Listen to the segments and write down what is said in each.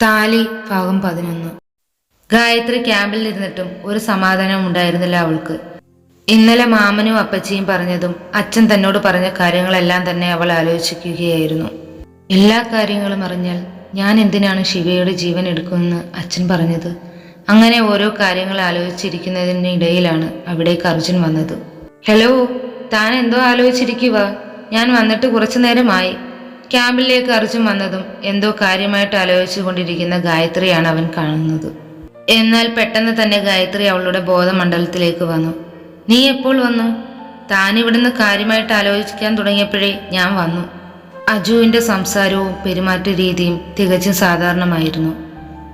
താലി ഭാഗം പതിനൊന്ന്. ഗായത്രി ക്യാമ്പിൽ ഇരുന്നിട്ടും ഒരു സമാധാനം ഉണ്ടായിരുന്നില്ല അവൾക്ക്. ഇന്നലെ മാമനും അപ്പച്ചിയും പറഞ്ഞതും അച്ഛൻ തന്നോട് പറഞ്ഞ കാര്യങ്ങളെല്ലാം തന്നെ അവൾ ആലോചിക്കുകയായിരുന്നു. എല്ലാ കാര്യങ്ങളും അറിഞ്ഞാൽ ഞാൻ എന്തിനാണ് ശിവയുടെ ജീവൻ എടുക്കുമെന്ന് അച്ഛൻ പറഞ്ഞത്? അങ്ങനെ ഓരോ കാര്യങ്ങൾ ആലോചിച്ചിരിക്കുന്നതിനിടയിലാണ് അവിടേക്ക് അർജുൻ വന്നത്. ഹലോ താൻ എന്തോ ആലോചിച്ചിരിക്കുക ഞാൻ വന്നിട്ട് കുറച്ചു നേരമായി. ക്യാമ്പിലേക്ക് അർജുൻ വന്നതും എന്തോ കാര്യമായിട്ട് ആലോചിച്ചു കൊണ്ടിരിക്കുന്ന ഗായത്രിയാണ് അവൻ കാണുന്നത്. എന്നാൽ പെട്ടെന്ന് തന്നെ ഗായത്രി അവളുടെ ബോധമണ്ഡലത്തിലേക്ക് വന്നു. നീ എപ്പോൾ വന്നു? താൻ ഇവിടുന്ന് കാര്യമായിട്ട് ആലോചിക്കാൻ തുടങ്ങിയപ്പോഴേ ഞാൻ വന്നു. അജുവിന്റെ സംസാരവും പെരുമാറ്റ രീതിയും തികച്ചും സാധാരണമായിരുന്നു.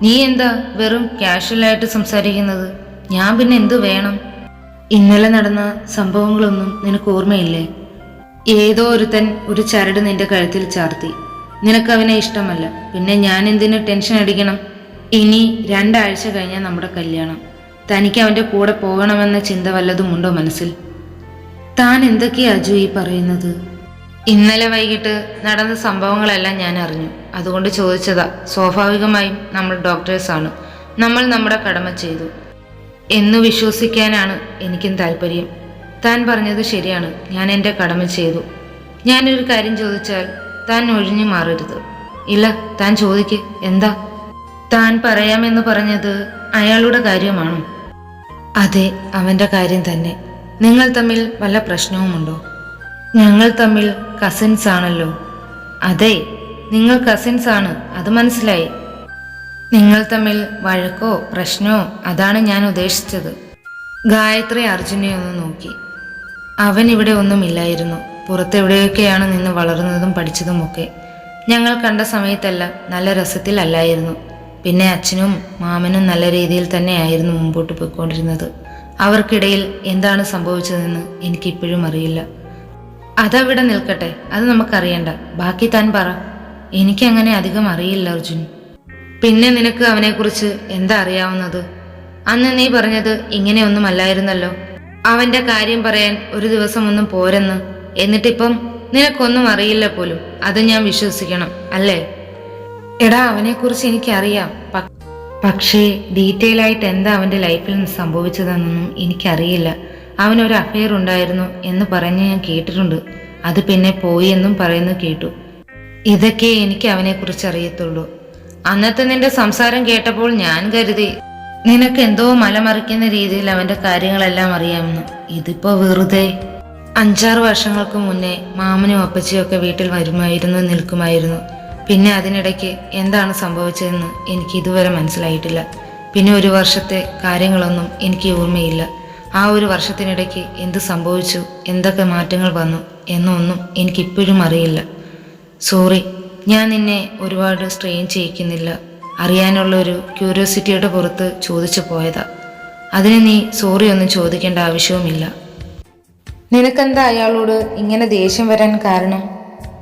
നീ എന്താ വെറും ക്യാഷ്വലായിട്ട് സംസാരിക്കുന്നത്? ഞാൻ പിന്നെ എന്തു വേണം? ഇന്നലെ നടന്ന സംഭവങ്ങളൊന്നും നിനക്ക് ഓർമ്മയില്ലേ? ഏതോ ഒരുത്തൻ ഒരു ചരട് നിന്റെ കഴുത്തിൽ ചാർത്തി. നിനക്ക് അവനെ ഇഷ്ടമല്ല. പിന്നെ ഞാൻ എന്തിനു ടെൻഷൻ അടിക്കണം? ഇനി രണ്ടാഴ്ച കഴിഞ്ഞാൽ നമ്മുടെ കല്യാണം. തനിക്ക് അവന്റെ കൂടെ പോകണമെന്ന ചിന്ത വല്ലതുമുണ്ടോ മനസ്സിൽ? താൻ എന്തൊക്കെയാ അജു ഈ പറയുന്നത്? ഇന്നലെ വൈകിട്ട് നടന്ന സംഭവങ്ങളെല്ലാം ഞാൻ അറിഞ്ഞു. അതുകൊണ്ട് ചോദിച്ചതാ. സ്വാഭാവികമായും നമ്മൾ ഡോക്ടേഴ്സാണ് നമ്മൾ നമ്മുടെ കടമ ചെയ്തു. എന്ന് വിശ്വസിക്കാനാണ് എനിക്കും താല്പര്യം. താൻ പറഞ്ഞത് ശരിയാണ്. ഞാൻ എന്റെ കടമ ചെയ്തു. ഞാനൊരു കാര്യം ചോദിച്ചാൽ താൻ ഒഴിഞ്ഞു മാറരുത്. ഇല്ല താൻ ചോദിക്ക്. എന്താ? താൻ പറയാമെന്ന് പറഞ്ഞത് അയാളുടെ കാര്യമാണ്? അതെ അവന്റെ കാര്യം തന്നെ. നിങ്ങൾ തമ്മിൽ വല്ല പ്രശ്നവുമുണ്ടോ? ഞങ്ങൾ തമ്മിൽ കസിൻസ് ആണല്ലോ. അതെ നിങ്ങൾ കസിൻസ് ആണ്. അത് മനസ്സിലായി. നിങ്ങൾ തമ്മിൽ വഴക്കോ പ്രശ്നമോ? അതാണ് ഞാൻ ഉദ്ദേശിച്ചത്. ഗായത്രി അർജുനെ ഒന്ന് നോക്കി. അവൻ ഇവിടെ ഒന്നുമില്ലായിരുന്നു. പുറത്തെവിടെയൊക്കെയാണ് നിന്ന് വളർന്നതും പഠിച്ചതുമൊക്കെ. ഞങ്ങൾ കണ്ട സമയത്തെല്ലാം നല്ല രസത്തിലല്ലായിരുന്നു. പിന്നെ അച്ഛനും മാമനും നല്ല രീതിയിൽ തന്നെയായിരുന്നു മുമ്പോട്ട് പോയിക്കൊണ്ടിരുന്നത്. അവർക്കിടയിൽ എന്താണ് സംഭവിച്ചതെന്ന് എനിക്കിപ്പോഴും അറിയില്ല. അതവിടെ നിൽക്കട്ടെ അത് നമുക്കറിയണ്ട. ബാക്കി താൻ പറ. എനിക്കങ്ങനെ അധികം അറിയില്ല അർജുൻ. പിന്നെ നിനക്ക് അവനെക്കുറിച്ച് എന്താ അറിയാവുന്നത്? അന്ന് നീ പറഞ്ഞത് ഇങ്ങനെയൊന്നും അല്ലായിരുന്നല്ലോ അവന്റെ കാര്യം പറയാൻ ഒരു ദിവസം ഒന്നും പോരെന്ന്. എന്നിട്ടിപ്പം നിനക്കൊന്നും അറിയില്ല പോലും. അത് ഞാൻ വിശ്വസിക്കണം അല്ലേ? എടാ അവനെക്കുറിച്ച് എനിക്കറിയാം. പക്ഷേ ഡീറ്റെയിൽ ആയിട്ട് എന്താ അവന്റെ ലൈഫിൽ സംഭവിച്ചതെന്നൊന്നും എനിക്കറിയില്ല. അവനൊരു അഫെയർ ഉണ്ടായിരുന്നു എന്ന് പറഞ്ഞ് ഞാൻ കേട്ടിട്ടുണ്ട്. അത് പിന്നെ പോയി എന്നും പറയുന്നു കേട്ടു. ഇതൊക്കെ എനിക്ക് അവനെക്കുറിച്ച് അറിയത്തുള്ളൂ. അന്നത്തെ നിന്റെ സംസാരം കേട്ടപ്പോൾ ഞാൻ കരുതി നിനക്ക് എന്തോ മലമറിക്കുന്ന രീതിയിൽ അവന്റെ കാര്യങ്ങളെല്ലാം അറിയാമെന്ന്. ഇതിപ്പോ വെറുതെ അഞ്ചാറ് വർഷങ്ങൾക്ക് മുന്നേ മാമനും അപ്പച്ചിയൊക്കെ വീട്ടിൽ വരുമായിരുന്നു നിൽക്കുമായിരുന്നു. പിന്നെ അതിനിടയ്ക്ക് എന്താണ് സംഭവിച്ചതെന്ന് എനിക്ക് ഇതുവരെ മനസ്സിലായിട്ടില്ല. പിന്നെ ഒരു വർഷത്തെ കാര്യങ്ങളൊന്നും എനിക്ക് ഓർമ്മയില്ല. ആ ഒരു വർഷത്തിനിടയ്ക്ക് എന്ത് സംഭവിച്ചു എന്തൊക്കെ മാറ്റങ്ങൾ വന്നു എന്നൊന്നും എനിക്കിപ്പോഴും അറിയില്ല. സോറി ഞാൻ നിന്നെ ഒരുപാട് സ്ട്രെയിൻ ചെയ്യിക്കുന്നില്ല. അറിയാനുള്ള ഒരു ക്യൂരിയോസിറ്റിയുടെ പുറത്ത് ചോദിച്ചു പോയതാ. അതിന് നീ സോറി ഒന്നും ചോദിക്കേണ്ട ആവശ്യവുമില്ല. നിനക്കെന്താ അയാളോട് ഇങ്ങനെ ദേഷ്യം വരാൻ കാരണം?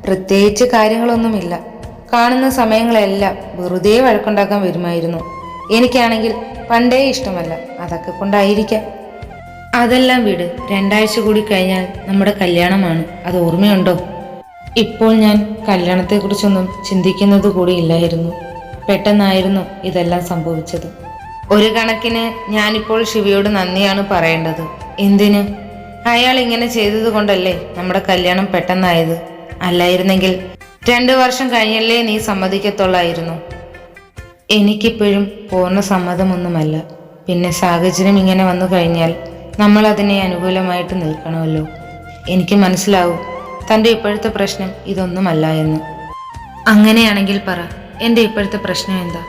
പ്രത്യേകിച്ച് കാര്യങ്ങളൊന്നുമില്ല. കാണുന്ന സമയങ്ങളെല്ലാം വെറുതെ വഴക്കുണ്ടാക്കാൻ വരുമായിരുന്നു. എനിക്കാണെങ്കിൽ പണ്ടേ ഇഷ്ടമല്ല. അതൊക്കെ കൊണ്ടായിരിക്കാം. അതെല്ലാം വിട്. രണ്ടാഴ്ച കൂടി കഴിഞ്ഞാൽ നമ്മുടെ കല്യാണമാണ്. അത് ഓർമ്മയുണ്ടോ? ഇപ്പോൾ ഞാൻ കല്യാണത്തെക്കുറിച്ചൊന്നും ചിന്തിക്കുന്നത് കൂടി ഇല്ലായിരുന്നു. പെട്ടെന്നായിരുന്നു ഇതെല്ലാം സംഭവിച്ചത്. ഒരു കണക്കിന് ഞാനിപ്പോൾ ശിവയോട് നന്ദിയാണ് പറയേണ്ടത്. എന്തിന്? അയാൾ ഇങ്ങനെ ചെയ്തത് കൊണ്ടല്ലേ നമ്മുടെ കല്യാണം പെട്ടെന്നായത്? അല്ലായിരുന്നെങ്കിൽ രണ്ടു വർഷം കഴിഞ്ഞല്ലേ നീ സമ്മതിക്കത്തുള്ളായിരുന്നു. എനിക്കിപ്പോഴും പൂർണ സമ്മതമൊന്നുമല്ല. പിന്നെ സാഹചര്യം ഇങ്ങനെ വന്നു കഴിഞ്ഞാൽ നമ്മൾ അതിനെ അനുകൂലമായിട്ട് നിൽക്കണമല്ലോ. എനിക്ക് മനസ്സിലാവും തന്റെ ഇപ്പോഴത്തെ പ്രശ്നം ഇതൊന്നുമല്ല എന്ന്. അങ്ങനെയാണെങ്കിൽ പറ. എന്റെ ഇപ്പോഴത്തെ പ്രശ്നം എന്താ?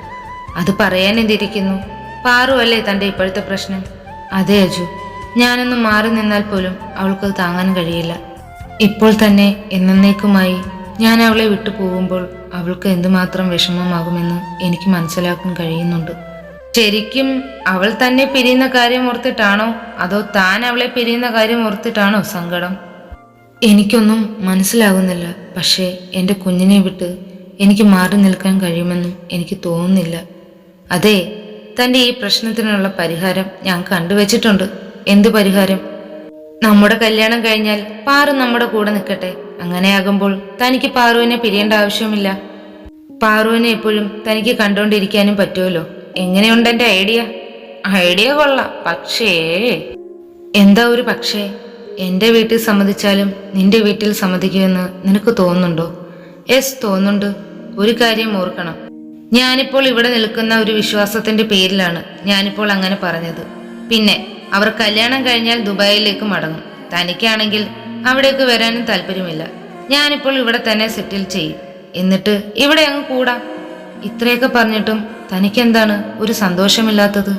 അത് പറയാൻ എന്തിരിക്കുന്നു? പാറു അല്ലേ തന്റെ ഇപ്പോഴത്തെ പ്രശ്നം? അതെ അജു. ഞാനൊന്ന് മാറി നിന്നാൽ പോലും അവൾക്ക് താങ്ങാൻ കഴിയില്ല. ഇപ്പോൾ തന്നെ എന്നേക്കുമായി ഞാൻ അവളെ വിട്ടു പോകുമ്പോൾ അവൾക്ക് എന്തുമാത്രം വിഷമമാകുമെന്ന് എനിക്ക് മനസ്സിലാക്കാൻ കഴിയുന്നുണ്ട്. ശരിക്കും അവൾ തന്നെ പിരിയുന്ന കാര്യം ഓർത്തിട്ടാണോ? അതോ താൻ അവളെ പിരിയുന്ന കാര്യം ഓർത്തിട്ടാണോ സങ്കടം? എനിക്കൊന്നും മനസ്സിലാകുന്നില്ല പക്ഷേ എന്റെ കുഞ്ഞിനെ വിട്ട് എനിക്ക് മാറി നിൽക്കാൻ കഴിയുമെന്നും എനിക്ക് തോന്നുന്നില്ല. അതെ തന്റെ ഈ പ്രശ്നത്തിനുള്ള പരിഹാരം ഞാൻ കണ്ടുവച്ചിട്ടുണ്ട്. എന്ത് പരിഹാരം? നമ്മുടെ കല്യാണം കഴിഞ്ഞാൽ പാറു നമ്മുടെ കൂടെ നിൽക്കട്ടെ. അങ്ങനെയാകുമ്പോൾ തനിക്ക് പാറുവിനെ പിരിയേണ്ട ആവശ്യമില്ല. പാറുവിനെ എപ്പോഴും തനിക്ക് കണ്ടുകൊണ്ടിരിക്കാനും പറ്റുമല്ലോ. എങ്ങനെയുണ്ട് എന്റെ ഐഡിയ? ഐഡിയ കൊള്ളാം പക്ഷേ. എന്താ ഒരു പക്ഷേ? എന്റെ വീട്ടിൽ സമ്മതിച്ചാലും നിന്റെ വീട്ടിൽ സമ്മതിക്കുമെന്ന് നിനക്ക് തോന്നുന്നുണ്ടോ? യെസ് തോന്നുന്നുണ്ട്. ഒരു കാര്യം ഓർക്കണം. ഞാനിപ്പോൾ ഇവിടെ നിൽക്കുന്ന ഒരു വിശ്വാസത്തിന്റെ പേരിലാണ് ഞാനിപ്പോൾ അങ്ങനെ പറഞ്ഞത്. പിന്നെ അവർ കല്യാണം കഴിഞ്ഞാൽ ദുബായിലേക്ക് മടങ്ങും. തനിക്കാണെങ്കിൽ അവിടേക്ക് വരാനും താല്പര്യമില്ല. ഞാനിപ്പോൾ ഇവിടെ തന്നെ സെറ്റിൽ ചെയ്യും. എന്നിട്ട് ഇവിടെ അങ്ങ് കൂടാം. ഇത്രയൊക്കെ പറഞ്ഞിട്ടും തനിക്കെന്താണ് ഒരു സന്തോഷമില്ലാത്തത്?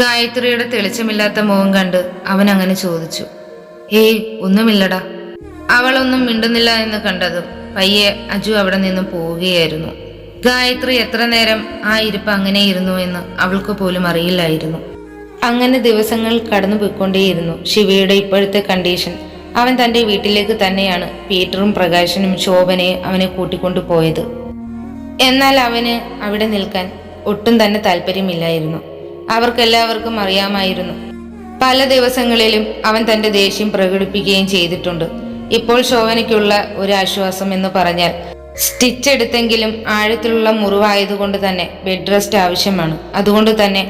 ഗായത്രിയുടെ തെളിച്ചമില്ലാത്ത മുഖം കണ്ട് അവൻ അങ്ങനെ ചോദിച്ചു. ഏയ് ഒന്നുമില്ലടാ. അവളൊന്നും മിണ്ടുന്നില്ല എന്ന് കണ്ടതും പയ്യെ അജു അവിടെ നിന്ന് പോവുകയായിരുന്നു. ഗായത്രി എത്ര നേരം ആ ഇരിപ്പ് അങ്ങനെ ഇരുന്നു എന്ന് അവൾക്ക് പോലും അറിയില്ലായിരുന്നു. അങ്ങനെ ദിവസങ്ങൾ കടന്നു പോയിക്കൊണ്ടേയിരുന്നു ശിവയുടെ ഇപ്പോഴത്തെ കണ്ടീഷൻ. അവൻ തന്റെ വീട്ടിലേക്ക് തന്നെയാണ് പീറ്ററും പ്രകാശനും ശോഭനയെ അവനെ കൂട്ടിക്കൊണ്ടു പോയത്. എന്നാൽ അവന് അവിടെ നിൽക്കാൻ ഒട്ടും തന്നെ താല്പര്യമില്ലായിരുന്നു. അവർക്കെല്ലാവർക്കും അറിയാമായിരുന്നു. പല ദിവസങ്ങളിലും അവൻ തന്റെ ദേഷ്യം പ്രകടിപ്പിക്കുകയും ചെയ്തിട്ടുണ്ട്. ഇപ്പോൾ ശോഭനയ്ക്കുള്ള ഒരു ആശ്വാസം എന്ന് പറഞ്ഞാൽ സ്റ്റിച്ച് എടുത്തെങ്കിലും ആഴത്തിലുള്ള മുറിവായതുകൊണ്ട് തന്നെ ബെഡ് റെസ്റ്റ് ആവശ്യമാണ്. അതുകൊണ്ട് തന്നെ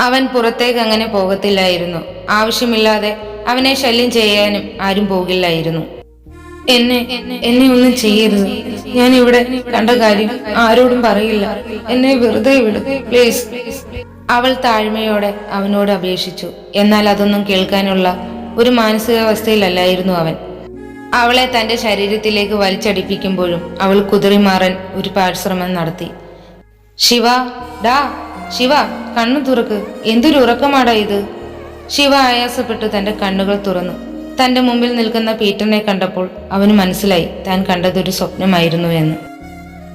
അവൻ പുറത്തേക്ക് അങ്ങനെ പോകത്തില്ലായിരുന്നു. ആവശ്യമില്ലാതെ അവനെ ശല്യം ചെയ്യാനും ആരും പോകില്ലായിരുന്നു. എന്നെ എന്നെ ഒന്നും ചെയ്യരുത്. ഞാൻ ഇവിടെ കണ്ട കാര്യം ആരോടും പറയില്ല. എന്നെ വെറുതെ പ്ലീസ്. അവൾ താഴ്മയോടെ അവനോട് അപേക്ഷിച്ചു. എന്നാൽ അതൊന്നും കേൾക്കാനുള്ള ഒരു മാനസികാവസ്ഥയിലല്ലായിരുന്നു അവൻ. അവളെ തന്റെ ശരീരത്തിലേക്ക് വലിച്ചടിപ്പിക്കുമ്പോഴും അവൾ കുതിറിമാറാൻ ഒരു പാഴ്ശ്രമം നടത്തി. ശിവ ഡാ ശിവ കണ്ണു തുറക്ക്. എന്തൊരു ഉറക്കമാടാ ഇത്? ശിവ ആയാസപ്പെട്ടു തന്റെ കണ്ണുകൾ തുറന്നു. തന്റെ മുമ്പിൽ നിൽക്കുന്ന പീറ്ററിനെ കണ്ടപ്പോൾ അവന് മനസ്സിലായി താൻ കണ്ടതൊരു സ്വപ്നമായിരുന്നു എന്ന്.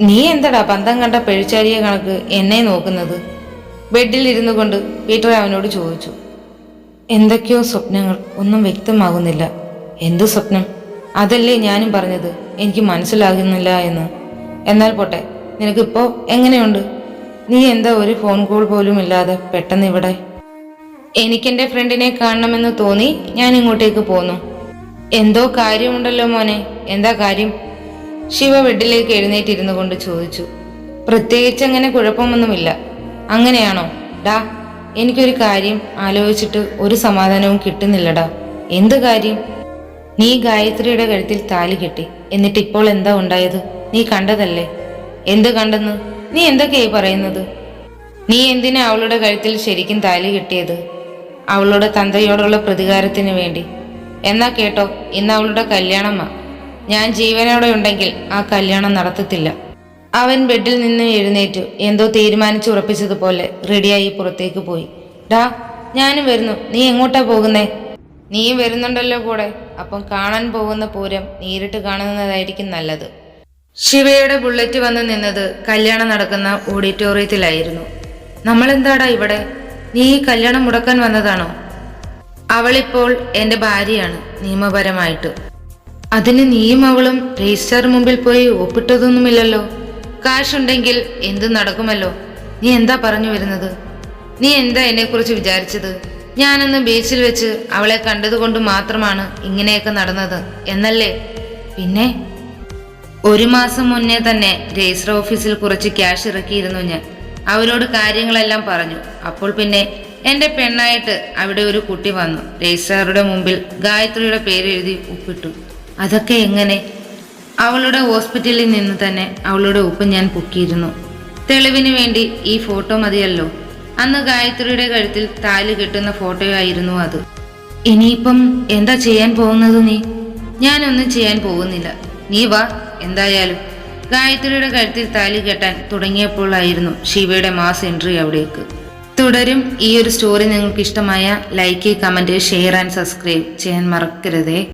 നീ എന്തടാ പന്തം കണ്ട പെഴിച്ചാരിയ കണക്ക് എന്നെ നോക്കുന്നത്? ബെഡിൽ ഇരുന്നു കൊണ്ട് പീറ്റർ അവനോട് ചോദിച്ചു. എന്തൊക്കെയോ സ്വപ്നങ്ങൾ. ഒന്നും വ്യക്തമാകുന്നില്ല. എന്ത് സ്വപ്നം? അതല്ലേ ഞാനും പറഞ്ഞത്? എനിക്ക് മനസ്സിലാകുന്നില്ല എന്ന്. എന്നാൽ പോട്ടെ നിനക്കിപ്പോ എങ്ങനെയുണ്ട്? നീ എന്താ ഒരു ഫോൺ കോൾ പോലും ഇല്ലാതെ പെട്ടെന്ന് ഇവിടെ? എനിക്കെന്റെ ഫ്രണ്ടിനെ കാണണമെന്ന് തോന്നി ഞാൻ ഇങ്ങോട്ടേക്ക് പോന്നു. എന്തോ കാര്യമുണ്ടല്ലോ മോനെ എന്താ കാര്യം? ശിവ ബെഡിലേക്ക് എഴുന്നേറ്റിരുന്നു കൊണ്ട് ചോദിച്ചു. പ്രത്യേകിച്ച് അങ്ങനെ കുഴപ്പമൊന്നുമില്ല. അങ്ങനെയാണോ? ഡാ എനിക്കൊരു കാര്യം ആലോചിച്ചിട്ട് ഒരു സമാധാനവും കിട്ടുന്നില്ലടാ. എന്ത് കാര്യം? നീ ഗായത്രിയുടെ കഴുത്തിൽ താലി കെട്ടി. എന്നിട്ട് ഇപ്പോൾ എന്താ ഉണ്ടായത്? നീ കണ്ടതല്ലേ? എന്ത് കണ്ടെന്ന്? നീ എന്തൊക്കെയായി പറയുന്നത്? നീ എന്തിനാ അവളുടെ കഴുത്തിൽ ശരിക്കും താലി കെട്ടിയത്? അവളുടെ തന്തയോടുള്ള പ്രതികാരത്തിന് വേണ്ടി. എന്നാ കേട്ടോ ഇന്ന് അവളുടെ കല്യാണമാ. ഞാൻ ജീവനോടെ ഉണ്ടെങ്കിൽ ആ കല്യാണം നടത്തത്തില്ല. അവൻ ബെഡിൽ നിന്ന് എഴുന്നേറ്റു. എന്തോ തീരുമാനിച്ചു ഉറപ്പിച്ചതുപോലെ റെഡിയായി പുറത്തേക്ക് പോയി. ഡാ ഞാനും വരുന്നു. നീ എങ്ങോട്ടാ പോകുന്നേ? നീയും വരുന്നുണ്ടല്ലോ കൂടെ. അപ്പം കാണാൻ പോകുന്ന പൂരം നേരിട്ട് കാണുന്നതായിരിക്കും നല്ലത്. ശിവയുടെ ബുള്ളറ്റ് വന്ന് നിന്നത് കല്യാണം നടക്കുന്ന ഓഡിറ്റോറിയത്തിലായിരുന്നു. നമ്മളെന്താടാ ഇവിടെ? നീ ഈ കല്യാണം മുടക്കാൻ വന്നതാണോ? അവളിപ്പോൾ എന്റെ ഭാര്യയാണ് നിയമപരമായിട്ട്. അതിന് നീയും അവളും രജിസ്റ്റർ മുമ്പിൽ പോയി ഒപ്പിട്ടതൊന്നുമില്ലല്ലോ. കാശുണ്ടെങ്കിൽ എന്ത് നടക്കുമല്ലോ. നീ എന്താ പറഞ്ഞു വരുന്നത്? നീ എന്താ എന്നെക്കുറിച്ച് വിചാരിച്ചത്? ഞാനന്ന് ബീച്ചിൽ വെച്ച് അവളെ കണ്ടതുകൊണ്ട് മാത്രമാണ് ഇങ്ങനെയൊക്കെ നടന്നത്. എന്നല്ലേ? പിന്നെ? ഒരു മാസം മുന്നേ തന്നെ രജിസ്റ്റർ ഓഫീസിൽ കുറച്ച് ക്യാഷ് ഇറക്കിയിരുന്നു ഞാൻ. അവരോട് കാര്യങ്ങളെല്ലാം പറഞ്ഞു. അപ്പോൾ പിന്നെ എന്റെ പെണ്ണായിട്ട് അവിടെ ഒരു കുട്ടി വന്നു. രജിസ്ട്രാറുടെ മുമ്പിൽ ഗായത്രിയുടെ പേരെഴുതി ഉപ്പിട്ടു അതൊക്കെ എങ്ങനെ? അവളുടെ ഹോസ്പിറ്റലിൽ നിന്ന് തന്നെ അവളുടെ ഉപ്പ് ഞാൻ പൊക്കിയിരുന്നു. തെളിവിന് വേണ്ടി ഈ ഫോട്ടോ മതിയല്ലോ? അന്ന് ഗായത്രിയുടെ കഴുത്തിൽ താലി കെട്ടുന്ന ഫോട്ടോ ആയിരുന്നു അത്. ഇനിയിപ്പം എന്താ ചെയ്യാൻ പോകുന്നത് നീ? ഞാനൊന്നും ചെയ്യാൻ പോകുന്നില്ല. നീ വാ എന്തായാലും. ഗായത്രിയുടെ കഴുത്തിൽ താലി കെട്ടാൻ തുടങ്ങിയപ്പോഴായിരുന്നു ശിവയുടെ മാസ് എൻട്രി അവിടേക്ക്. തുടരും ഈ ഒരു സ്റ്റോറി നിങ്ങൾക്ക് ഇഷ്ടമായ like comment share and subscribe ചെയ്യാൻ മറക്കരുതേ.